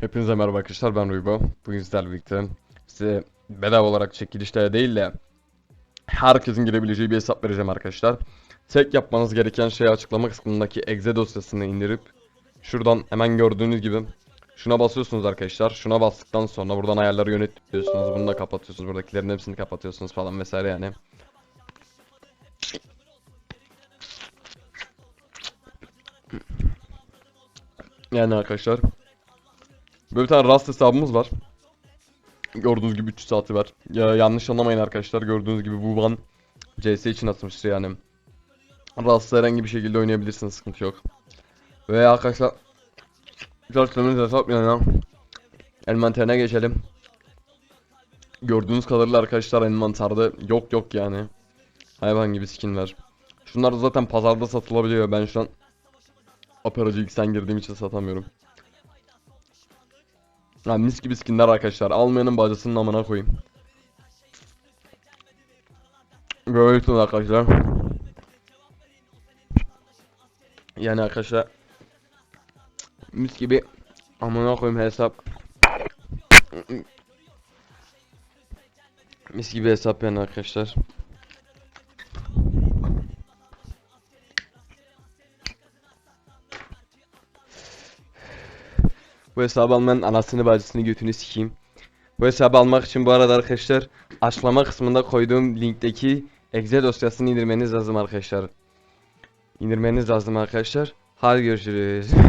Hepinize merhaba arkadaşlar ben Ruybo. Bugün sizlerle birlikte size bedava olarak çekilişlere değil de herkesin girebileceği bir hesap vereceğim arkadaşlar. Tek yapmanız gereken şey açıklama kısmındaki exe dosyasını indirip şuradan hemen gördüğünüz gibi şuna basıyorsunuz arkadaşlar. Şuna bastıktan sonra buradan ayarları yönet diyorsunuz. Bunu da kapatıyorsunuz. Buradakilerin hepsini kapatıyorsunuz falan vesaire yani. Yani arkadaşlar Böyle bir tane Rust hesabımız var. Gördüğünüz gibi 3 saati var. Ya, yanlış anlamayın arkadaşlar. Gördüğünüz gibi bu ban CS için atmıştır yani. Rust'ta herhangi bir şekilde oynayabilirsiniz. Sıkıntı yok. Ve arkadaşlar Çalıştığımız hesap yani envanterine geçelim. Gördüğünüz kadarıyla arkadaşlar envanterde yok yok yani. Hayvan gibi skin var. Şunlar da zaten pazarda satılabiliyor. Ben şu an Operacı X'ten girdiğim için satamıyorum. Ha, mis gibi skinler arkadaşlar. Almayanın bacasının amına koyayım. Görüyorsunuz arkadaşlar. Yani arkadaşlar mis gibi amına koyayım hesap. Mis gibi hesap yani arkadaşlar. Bu hesabı almanın anasını bacısını götünü sikeyim. Bu hesabı almak için bu arada arkadaşlar açıklama kısmında koyduğum linkteki exe dosyasını indirmeniz lazım arkadaşlar. İndirmeniz lazım arkadaşlar. Hadi görüşürüz.